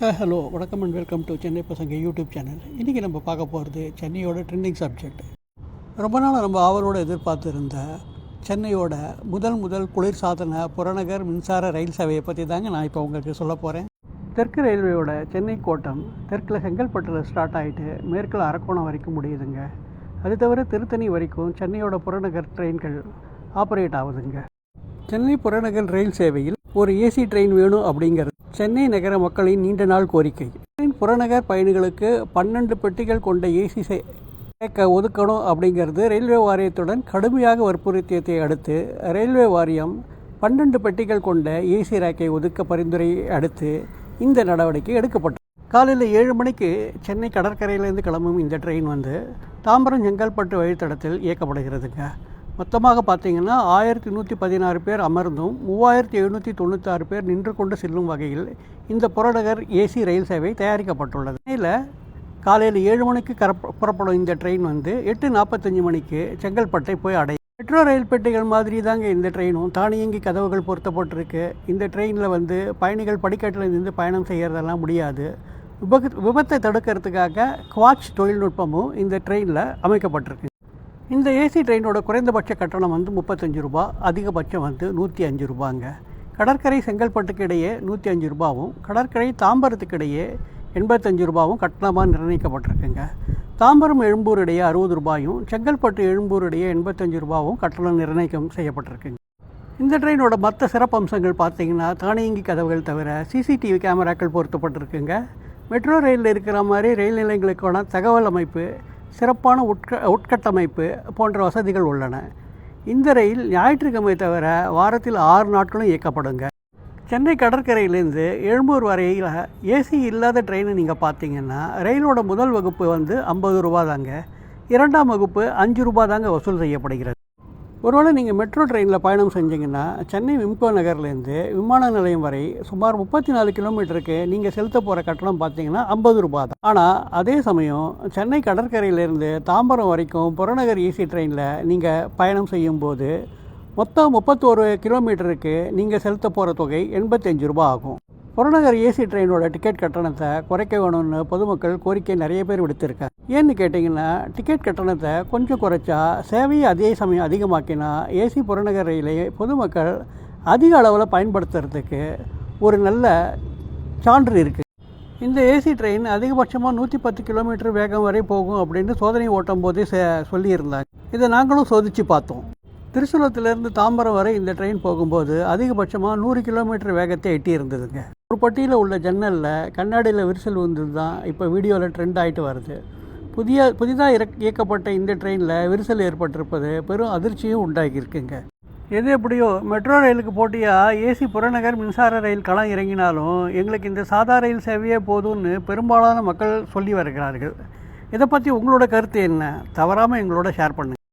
Hello வணக்கம் and welcome to Chennai பசங்க YouTube channel. இன்றைக்கி நம்ம பார்க்க போகிறது சென்னையோட ட்ரெண்டிங் சப்ஜெக்ட் ரொம்ப நாள் நம்ம ஆவலோடு எதிர்பார்த்துருந்த சென்னையோட முதல் முதல் குளிர் சாதன புறநகர் மின்சார ரயில் சேவையை பற்றி தாங்க நான் இப்போ உங்களுக்கு சொல்ல போகிறேன் தெற்கு ரயில்வேயோட சென்னை கோட்டம் தெற்கில் செங்கல்பட்டில் ஸ்டார்ட் ஆகிட்டு மேற்கில் அரக்கோணம் வரைக்கும் முடியுதுங்க. அது தவிர திருத்தணி வரைக்கும் சென்னையோட புறநகர் ட்ரெயின்கள் ஆப்ரேட் ஆகுதுங்க. சென்னை புறநகர் ரயில் சேவையில் ஒரு ஏசி ட்ரெயின் வேணும் அப்படிங்கிறது. சென்னை நகர மக்களின் நீண்ட நாள் கோரிக்கை. ட்ரெயின் புறநகர் பயணிகளுக்கு பன்னெண்டு பெட்டிகள் கொண்ட ஏசி சேர்க்க ஒதுக்கணும் அப்படிங்கிறது ரயில்வே வாரியத்துடன் கடுமையாக வற்புறுத்தியதை அடுத்து ரயில்வே வாரியம் பன்னெண்டு பெட்டிகள் கொண்ட ஏசி ரேக்கை ஒதுக்க பரிந்துரையை அடுத்து இந்த நடவடிக்கை எடுக்கப்பட்டது. காலையில் ஏழு மணிக்கு சென்னை கடற்கரையிலேருந்து கிளம்பும் இந்த ட்ரெயின் வந்து தாம்பரம் செங்கல்பட்டு வழித்தடத்தில் இயக்கப்படுகிறதுங்க. மொத்தமாக பார்த்தீங்கன்னா ஆயிரத்தி நூற்றி பதினாறு பேர் அமர்ந்தும் மூவாயிரத்தி எழுநூற்றி தொண்ணூத்தாறு பேர் நின்று கொண்டு செல்லும் வகையில் இந்த புறநகர் ஏசி ரயில் சேவை தயாரிக்கப்பட்டுள்ளது. இதில் காலையில் ஏழு மணிக்கு கரப் புறப்படும் இந்த ட்ரெயின் வந்து எட்டு நாற்பத்தஞ்சு மணிக்கு செங்கல்பட்டை போய் அடையும். மெட்ரோ ரயில் பெட்டிகள் மாதிரி தாங்க இந்த ட்ரெயினும். தானியங்கி கதவுகள் பொருத்தப்பட்டிருக்கு. இந்த ட்ரெயினில் வந்து பயணிகள் படிக்கட்டில் இருந்து பயணம் செய்கிறதெல்லாம் முடியாது. விபத்து விபத்தை தடுக்கிறதுக்காக குவாட்ச் தொழில்நுட்பமும் இந்த ட்ரெயினில் அமைக்கப்பட்டிருக்கு. இந்த ஏசி ட்ரெயினோட குறைந்தபட்ச கட்டணம் வந்து முப்பத்தஞ்சு ரூபா அதிகபட்சம் வந்து நூற்றி அஞ்சு ரூபாங்க. கடற்கரை செங்கல்பட்டுக்கு இடையே நூற்றி அஞ்சு ரூபாவும் கடற்கரை தாம்பரத்துக்கு இடையே எண்பத்தஞ்சு ரூபாவும் கட்டணமாக நிர்ணயிக்கப்பட்டிருக்குங்க. தாம்பரம் எழும்பூர் இடையே அறுபது ரூபாயும் செங்கல்பட்டு எழும்பூர் இடையே எண்பத்தஞ்சு ரூபாவும் கட்டணம் நிர்ணயிக்கம் செய்யப்பட்டிருக்குங்க. இந்த ட்ரெயினோட மற்ற சிறப்பம்சங்கள் பார்த்தீங்கன்னா தானியங்கி கதவுகள் தவிர சிசிடிவி கேமராக்கள் பொருத்தப்பட்டிருக்குங்க. மெட்ரோ ரயிலில் இருக்கிற மாதிரி ரயில் நிலையங்களுக்கான தகவல் அமைப்பு சிறப்பான உட்க உட்கட்டமைப்பு போன்ற வசதிகள் உள்ளன. இந்த ரயில் ஞாயிற்றுக்கிழமை தவிர வாரத்தில் ஆறு நாட்களும் இயக்கப்படுங்க. சென்னை கடற்கரையிலேருந்து எழும்பூர் வரையில் ஏசி இல்லாத ட்ரெயினை நீங்கள் பார்த்தீங்கன்னா ரயிலோட முதல் வகுப்பு வந்து ஐம்பது ரூபா தாங்க. இரண்டாம் வகுப்பு அஞ்சு ரூபா தாங்க வசூல் செய்யப்படுகிறது. ஒருவேளை நீங்கள் மெட்ரோ ட்ரெயினில் பயணம் செஞ்சீங்கன்னா சென்னை விம்கோ நகர்லேருந்து விமான நிலையம் வரை சுமார் முப்பத்தி நாலு கிலோமீட்டருக்கு நீங்கள் செலுத்த போகிற கட்டணம் பார்த்தீங்கன்னா ஐம்பது ரூபா தான். ஆனால் அதே சமயம் சென்னை கடற்கரையிலேருந்து தாம்பரம் வரைக்கும் புறநகர் ஏசி ட்ரெயினில் நீங்கள் பயணம் செய்யும்போது மொத்தம் முப்பத்தோரு கிலோமீட்டருக்கு நீங்கள் செலுத்த போகிற தொகை எண்பத்தஞ்சு ரூபா ஆகும். புறநகர் ஏசி ட்ரெயினோட டிக்கெட் கட்டணத்தை குறைக்க வேணும்னு பொதுமக்கள் கோரிக்கை நிறைய பேர் விடுத்திருக்காங்க. ஏன்னு கேட்டிங்கன்னா டிக்கெட் கட்டணத்தை கொஞ்சம் குறைச்சா சேவையை அதே சமயம் அதிகமாக்கினா ஏசி புறநகர் ரயிலை பொதுமக்கள் அதிக அளவில் பயன்படுத்துறதுக்கு ஒரு நல்ல சான்று இருக்குது இந்த ஏசி ட்ரெயின் அதிகபட்சமாக நூற்றி பத்து கிலோமீட்டர் வேகம் வரை போகும் அப்படின்னு சோதனை ஓட்டும் போதே சொல்லியிருந்தாங்க. இதை நாங்களும் சோதித்து பார்த்தோம். திருச்சூலத்திலேருந்து தாம்பரம் வரை இந்த ட்ரெயின் போகும்போது அதிகபட்சமாக நூறு கிலோமீட்டர் வேகத்தை எட்டி இருந்ததுங்க ஒரு பட்டியில் உள்ள ஜன்னலில் கண்ணாடியில் விரிசல் வந்தது தான் இப்போ வீடியோவில் ட்ரெண்ட் ஆகிட்டு வருது. புதிய புதிதாக இறக் இயக்கப்பட்ட இந்த ட்ரெயினில் விரிசல் ஏற்பட்டிருப்பது பெரும் அதிர்ச்சியும் உண்டாகியிருக்குங்க. எது எப்படியோ மெட்ரோ ரயிலுக்கு போட்டியாக ஏசி புறநகர் மின்சார ரயில் களம் இறங்கினாலும் எங்களுக்கு இந்த சாதா ரயில் சேவையே போதும்னு பெரும்பாலான மக்கள் சொல்லி வருகிறார்கள். இதை பற்றி உங்களோட கருத்து என்ன? தவறாமல் எங்களோட ஷேர் பண்ணுங்கள்